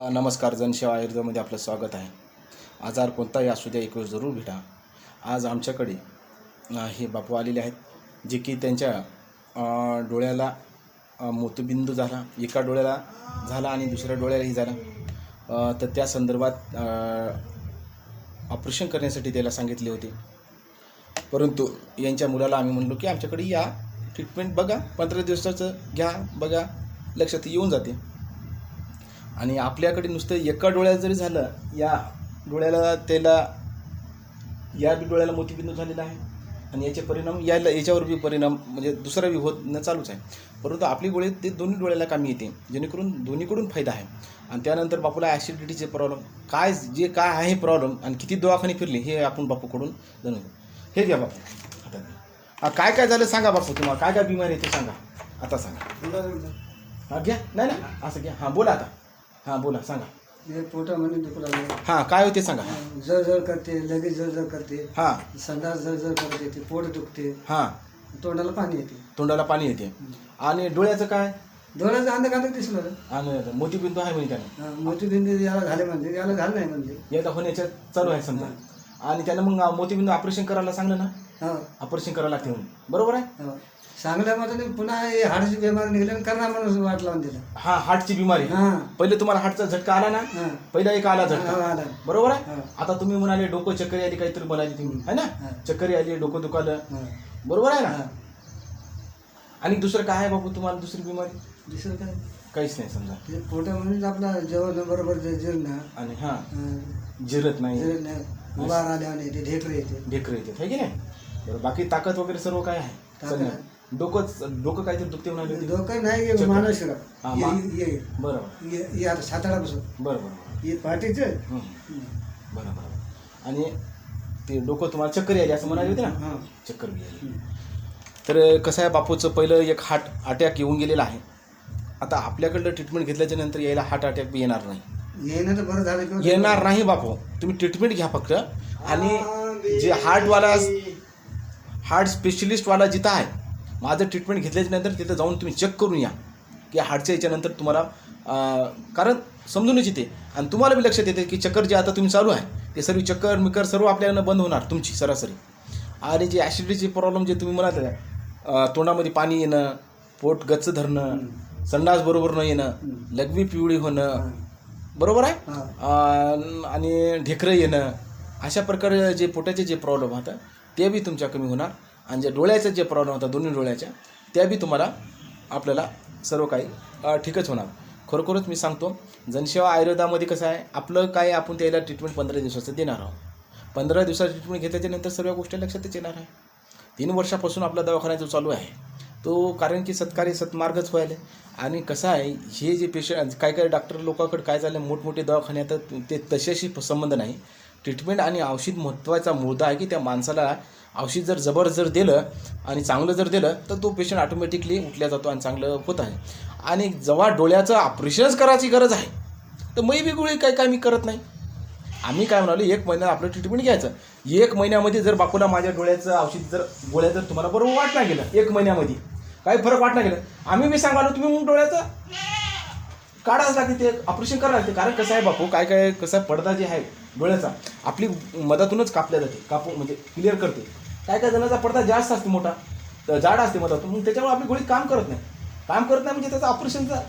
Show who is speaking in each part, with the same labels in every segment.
Speaker 1: नमस्कार जनसेवा आयुर्वेदामध्ये आपलं स्वागत आहे. आजार कोणताही असू द्या एक जरूर भेटा. आज आमच्याकडे हे बापू आलेले आहेत जे की त्यांच्या डोळ्याला अ, मोतीबिंदू झाला. एका डोळ्याला झाला आणि दुसऱ्या डोळ्यालाही झाला. तर त्या संदर्भात ऑपरेशन करण्यासाठी त्याला सांगितले होते. परंतु यांच्या मुलाला आम्ही म्हणलो की आमच्याकडे या ट्रीटमेंट बघा पंधरा दिवसाचं घ्या बघा लक्षात येऊन जाते. आणि आपल्याकडे नुसतं एका डोळ्यात जरी झालं या डोळ्याला त्याला या बी डोळ्याला मोतीबिंदू झालेला आहे. आणि याचे परिणाम याला याच्यावर बी परिणाम म्हणजे दुसरा बी होत न चालूच आहे. परंतु आपली गोळी ते दोन्ही डोळ्याला कामी येते जेणेकरून दोन्हीकडून फायदा आहे. आणि त्यानंतर बापूला ॲसिडिटीचे प्रॉब्लेम काय जे काय आहे प्रॉब्लेम आणि किती दवाखाने फिरले हे आपण बापूकडून जाणून घेऊ. हे घ्या बापू. हा, काय काय झालं सांगा बापू तुम्हाला. काय काय बिमारी आहे ते सांगा. आता सांगा. हा घ्या. नाही ना असं घ्या. हां बोला आता. हां बोला सांगा.
Speaker 2: हे पोटामध्ये दुखू लागलं.
Speaker 1: हां काय होते सांगा.
Speaker 2: जळ जळ करते लगेच जळ जळ करते.
Speaker 1: हां.
Speaker 2: संडास जळ जळ करते ते पोट दुखते.
Speaker 1: हां.
Speaker 2: तोंडाला पाणी येते.
Speaker 1: तोंडाला पाणी येते. आणि डोळ्याचं काय?
Speaker 2: डोळ्याचं अंध अंध दिसलं.
Speaker 1: आणि मोतीबिंदू आहे म्हणजे त्यानं.
Speaker 2: मोतीबिंदू याला झाले म्हणजे याला झालं नाही म्हणजे.
Speaker 1: एकदा होण्याच्या चालू आहे समजा. आणि त्यानं मग मोतीबिंदू ऑपरेशन करायला सांगलं ना?
Speaker 2: हो.
Speaker 1: ऑपरेशन करायला लागते म्हणून. बरोबर आहे?
Speaker 2: हो. चांगल्यामध्ये पुन्हा हे हाडाची बिमारी निघली आणि करणार म्हणून वाट लावून दिलं.
Speaker 1: हा हार्टची बिमारी.
Speaker 2: हां.
Speaker 1: पहिले तुम्हाला हार्टचा झटका आला ना? पहिला एक आला झटका.
Speaker 2: आला
Speaker 1: बरोबर आहे?
Speaker 2: हो.
Speaker 1: आता तुम्ही म्हणाले डोकं चक्करी आली काहीतरी म्हणाली तुम्ही. है ना. चक्करी आली डोकं दुखालं.
Speaker 2: हो.
Speaker 1: बरोबर आहे ना. आणि दुसरं काय आहे बाबू तुम्हाला दुसरी बिमारी?
Speaker 2: दुसरं काय?
Speaker 1: काहीच नाही समजा.
Speaker 2: हे पोटामध्ये आपला जेवण बरोबर जे जीर्ण
Speaker 1: आणि हां.
Speaker 2: अं,
Speaker 1: जिरत नाही.
Speaker 2: जीर्ण उभा राहिल्यावर येते
Speaker 1: ढेकर येते. है की नाही? बरं बाकी ताकद वगैरे सर्व काय आहे?
Speaker 2: ताकद. आहे.
Speaker 1: डोकं डोकं काहीतरी दुखते म्हणाले होते.
Speaker 2: डोकं नाही गे
Speaker 1: चक्कर.
Speaker 2: मानसिक
Speaker 1: हा, मा-
Speaker 2: ये ये-
Speaker 1: बरोबर
Speaker 2: आता सातारापासून.
Speaker 1: बरं बरं
Speaker 2: ये पहाटेचं
Speaker 1: हं. बरं बरं आणि ते डोकं तुम्हाला चक्कर आली असं म्हणाले होते ना?
Speaker 2: हां.
Speaker 1: चक्कर तर कसं आहे बापूचं पहिलं एक हार्ट अटॅक येऊन गेलेला आहे. आता आपल्याकडलं ट्रीटमेंट घेतल्याच्या नंतर यायला हार्ट अटॅक बी येणार नाही.
Speaker 2: येणं तर बरं झालं
Speaker 1: येणार नाही बापू. तुम्ही ट्रीटमेंट घ्या फक्त. आणि जे हार्टवाला हार्ट स्पेशलिस्टवाला जिथं आहे माझं ट्रीटमेंट घेतल्याच्या नंतर तिथं जाऊन तुम्ही चेक करून या. की हार्टच्या याच्यानंतर तुम्हाला कारण समजूनच येते. आणि तुम्हाला बी लक्षात येते की चक्कर जे आता तुम्ही चालू आहे ते सर्व चक्कर मिकर सर्व आपल्याला बंद होणार तुमची सरासरी. आणि जे ॲसिडिटीचे प्रॉब्लेम जे तुम्ही म्हणाल तोंडामध्ये पाणी येणं पोट गच्च धरणं संडास बरोबर न येणं लघवी पिवळी होणं बरोबर आहे? आणि ढेकरं येणं अशा प्रकारे जे पोटाचे जे प्रॉब्लेम होतात ते बी तुमच्या कमी होणार. आणि जे डोळ्याचा जे प्रॉब्लेम होता दोन्ही डोळ्याच्या त्या बी तुम्हाला आपल्याला सर्व काही ठीकच होणार. खरोखरच मी सांगतो जनसेवा आयुर्वेदामध्ये कसं आहे आपलं काय आपण त्याला ट्रीटमेंट पंधरा दिवसाचं देणार आहोत. पंधरा दिवसाचं ट्रीटमेंट घेतल्याच्यानंतर सर्व गोष्टी लक्षातच येणार आहे. तीन वर्षापासून आपला दवाखाना जो चालू आहे तो कारण की सत्कार्य सत्मार्गच व्हायला. आणि कसं आहे हे जे पेशंट काय काय डॉक्टर लोकांकडे काय झालं मोठमोठे दवाखाने आता ते तशाशी संबंध नाही. ट्रीटमेंट आणि औषध महत्त्वाचा मुद्दा आहे की त्या माणसाला औषध जर जबर जर दिलं आणि चांगलं जर दिलं तर तो पेशंट ऑटोमॅटिकली उठल्या जातो आणि चांगलं होत आहे. आणि जेव्हा डोळ्याचं ऑपरेशनच करायची गरज आहे तर मै बी गोळी काय काय मी करत नाही. आम्ही काय म्हणालो एक महिन्यात आपलं ट्रीटमेंट घ्यायचं. एक महिन्यामध्ये जर बापूला माझ्या डोळ्याचं औषध जर गोळ्या जर तुम्हाला बरोबर वाटणार गेलं एक महिन्यामध्ये. काही फरक वाटणार गेलं. आम्ही मी सांगालो तुम्ही मग डोळ्याचं काढावंच लागते ते ऑपरेशन करावं लागते कारण कसं आहे बापू काय काय कसं पडदा जे आहे डोळ्याचा आपली मधातूनच कापल्या जाते कापू म्हणजे क्लिअर करते. काय काय जणांचा पडदा जास्त असते मोठा. तर जाड असते मोठा. मग त्याच्यामुळे आपली गोळी काम करत नाही. काम करत नाही म्हणजे त्याचं ऑपरेशनचा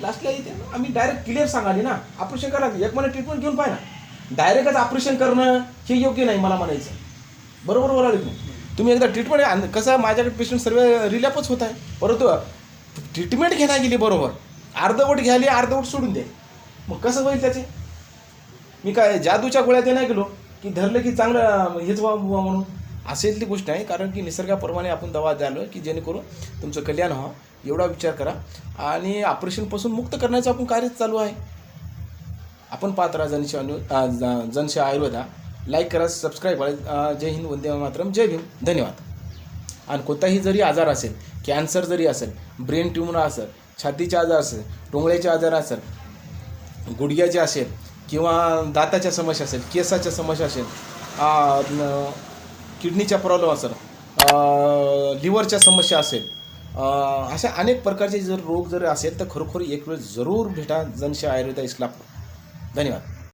Speaker 1: लास्टला येते आम्ही डायरेक्ट क्लिअर सांगाली ना. ऑपरेशन करा. एक महिना ट्रीटमेंट घेऊन पाहिजे ना. डायरेक्टच ऑपरेशन करणं हे योग्य नाही मला म्हणायचं. बरोबर बोलाले तुम्ही? तुम्ही एकदा ट्रीटमेंट कसं माझ्याकडे पेशंट सर्व रिलॅपच होत आहे. परंतु ट्रीटमेंट घेण्या गेली बरोबर. अर्धवट घ्याली अर्धवट सोडून दे. मग कसं होईल त्याचे? मी काय जादूच्या गोळ्या ते नाही गेलो की धरलं की चांगलं हेच व्हा म्हणून? असेल ती गोष्ट आहे कारण की निसर्गाप्रमाणे आपण दवा द्यालो की जेणेकरून तुमचं कल्याण व्हावं एवढा विचार करा. आणि ऑपरेशनपासून मुक्त करण्याचं आपण कार्य चालू आहे. आपण पाहत राहा जनशे अनु जनशे आयुर्वेदा. लाईक करा सबस्क्राईब करा जय हिंद वंदे मातरम जय भीम. धन्यवाद. आणि कोणताही जरी आजार असेल कॅन्सर जरी असेल ब्रेन ट्युमर असेल छातीचे आजार असेल टोंगळ्याचे आजार असेल गुडघ्याचे असेल किंवा दाताच्या समस्या असेल केसाच्या समस्या असेल किडनीच्या प्रॉब्लेम असेल लिव्हरच्या समस्या असेल. अशा अनेक प्रकारचे जर रोग जर असेल तर खरोखर एक वेळ जरूर भेटा जनशे आयुर्वेदा इस्लापूर धन्यवाद.